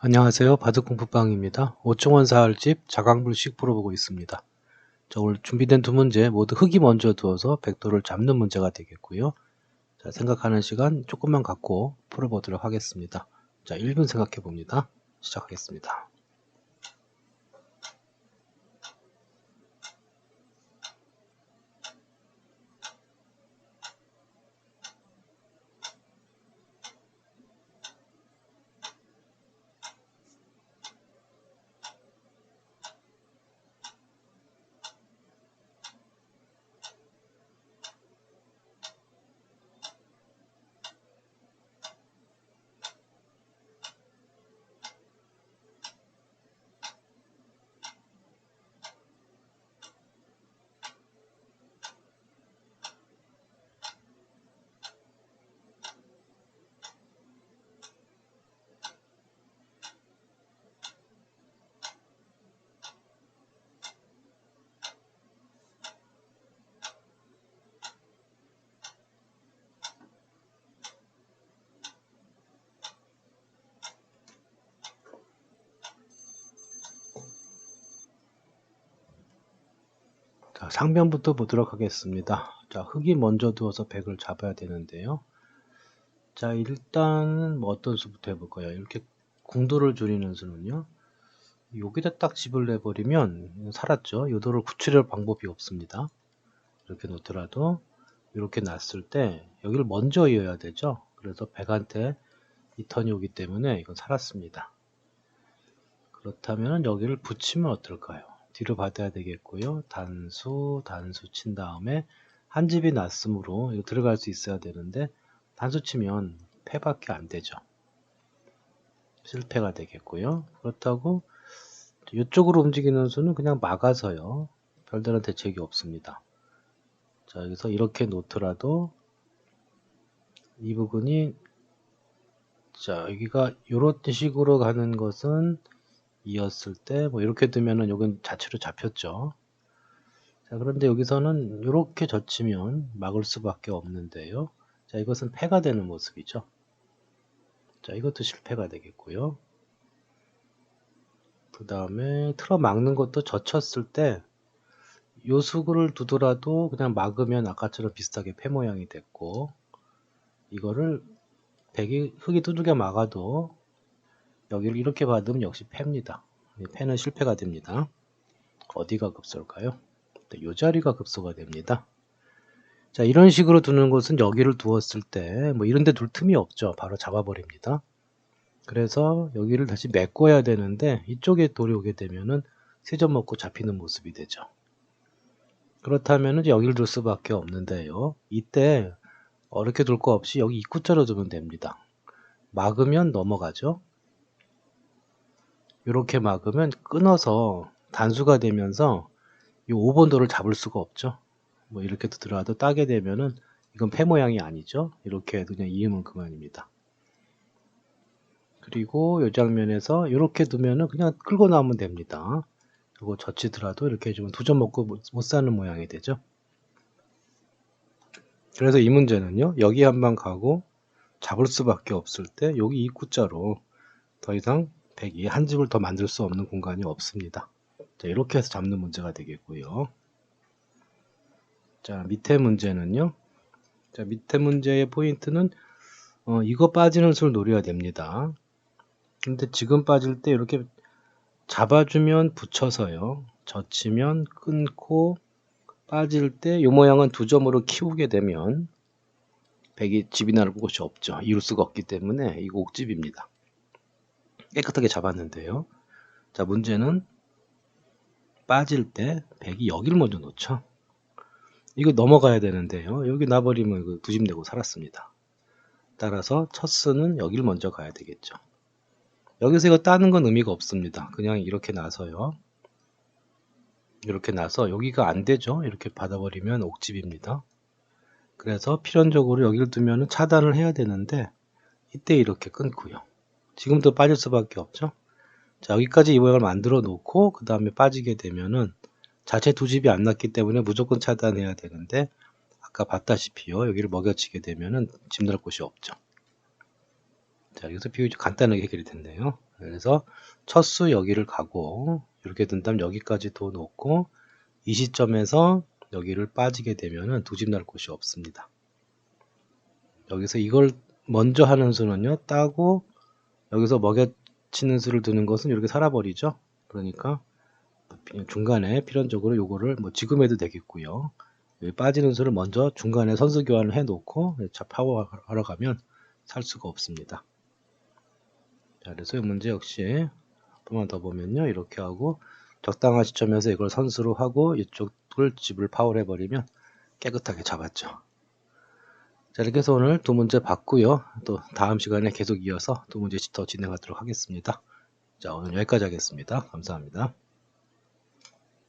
안녕하세요. 바둑공부방입니다. 오충원 사활집 자강불식 풀어보고 있습니다. 자, 오늘 준비된 두 문제 모두 흙이 먼저 두어서 백도를 잡는 문제가 되겠고요. 자, 생각하는 시간 조금만 갖고 풀어보도록 하겠습니다. 자, 1분 생각해 봅니다. 시작하겠습니다. 자, 상변부터 보도록 하겠습니다. 자, 흙이 먼저 두어서 백을 잡아야 되는데요. 자, 일단 뭐 어떤 수부터 해볼까요? 이렇게 궁도를 줄이는 수는요. 여기다 딱 집을 내버리면 살았죠. 요도를 구출할 방법이 없습니다. 이렇게 놓더라도 이렇게 놨을 때 여기를 먼저 이어야 되죠. 그래서 백한테 이 턴이 오기 때문에 이건 살았습니다. 그렇다면 여기를 붙이면 어떨까요? 뒤로 받아야 되겠고요. 단수, 단수 친 다음에 한 집이 났으므로 이거 들어갈 수 있어야 되는데 단수 치면 패밖에 안 되죠. 실패가 되겠고요. 그렇다고 이쪽으로 움직이는 수는 그냥 막아서요. 별다른 대책이 없습니다. 자, 여기서 이렇게 놓더라도 이 부분이 자, 여기가 이런 식으로 가는 것은 이었을 때 뭐 이렇게 되면은 여긴 자체로 잡혔죠. 자, 그런데 여기서는 이렇게 젖히면 막을 수밖에 없는데요. 자, 이것은 패가 되는 모습이죠. 자, 이것도 실패가 되겠고요. 그 다음에 틀어 막는 것도 젖혔을 때 요수구를 두더라도 그냥 막으면 아까처럼 비슷하게 패 모양이 됐고 이거를 백이 흙이 두들겨 막아도 여기를 이렇게 받으면 역시 패입니다. 패는 실패가 됩니다. 어디가 급소일까요? 이 자리가 급소가 됩니다. 자 이런 식으로 두는 것은 여기를 두었을 때 뭐 이런 데 둘 틈이 없죠. 바로 잡아버립니다. 그래서 여기를 다시 메꿔야 되는데 이쪽에 돌이 오게 되면은 세점 먹고 잡히는 모습이 되죠. 그렇다면 여기를 둘 수밖에 없는데요. 이때 어렵게 둘 거 없이 여기 입구자로 두면 됩니다. 막으면 넘어가죠. 이렇게 막으면 끊어서 단수가 되면서 이 5번 도를 잡을 수가 없죠. 뭐 이렇게 들어와도 따게 되면은 이건 패 모양이 아니죠. 이렇게 그냥 이으면 그만입니다. 그리고 이 장면에서 이렇게 두면은 그냥 끌고 나오면 됩니다. 이거 젖히더라도 이렇게 해주면 두 점 먹고 못 사는 모양이 되죠. 그래서 이 문제는요. 여기 한방 가고 잡을 수밖에 없을 때 여기 입구자로 더 이상 100이 한 집을 더 만들 수 없는 공간이 없습니다. 자, 이렇게 해서 잡는 문제가 되겠고요. 자, 밑에 문제는요. 자, 밑에 문제의 포인트는 어, 이거 빠지는 수를 노려야 됩니다. 근데 지금 빠질 때 이렇게 잡아주면 붙여서요. 젖히면 끊고 빠질 때 이 모양은 두 점으로 키우게 되면 백이 집이 나올 곳이 없죠. 이룰 수가 없기 때문에 이거 옥집입니다. 깨끗하게 잡았는데요. 자, 문제는 빠질 때 백이 여기를 먼저 놓죠. 이거 넘어가야 되는데요. 여기 놔버리면 그 두집 내고 살았습니다. 따라서 첫 수는 여기를 먼저 가야 되겠죠. 여기서 이거 따는 건 의미가 없습니다. 그냥 이렇게 나서요. 이렇게 나서 여기가 안 되죠. 이렇게 받아버리면 옥집입니다. 그래서 필연적으로 여기를 두면 차단을 해야 되는데 이때 이렇게 끊고요. 지금도 빠질 수밖에 없죠. 자, 여기까지 이 모양을 만들어 놓고 그 다음에 빠지게 되면은 자체 두 집이 안 났기 때문에 무조건 차단해야 되는데 아까 봤다시피요. 여기를 먹여치게 되면은 집날 곳이 없죠. 자, 여기서 비율이 간단하게 해결이 됐네요. 그래서 첫 수 여기를 가고 이렇게 된다면 여기까지 더 놓고 이 시점에서 여기를 빠지게 되면은 두 집 날 곳이 없습니다. 여기서 이걸 먼저 하는 수는요, 따고 여기서 먹여치는 수를 두는 것은 이렇게 살아버리죠. 그러니까 중간에 필연적으로 요거를 뭐 지금 해도 되겠고요. 빠지는 수를 먼저 중간에 선수 교환을 해 놓고 자 파워 하러 가면 살 수가 없습니다. 자, 그래서 이 문제 역시 한 번만 더 보면요. 이렇게 하고 적당한 시점에서 이걸 선수로 하고 이쪽을 집을 파워를 해버리면 깨끗하게 잡았죠. 자, 이렇게 해서 오늘 두 문제 봤고요. 또 다음 시간에 계속 이어서 두 문제씩 더 진행하도록 하겠습니다. 자, 오늘 여기까지 하겠습니다. 감사합니다.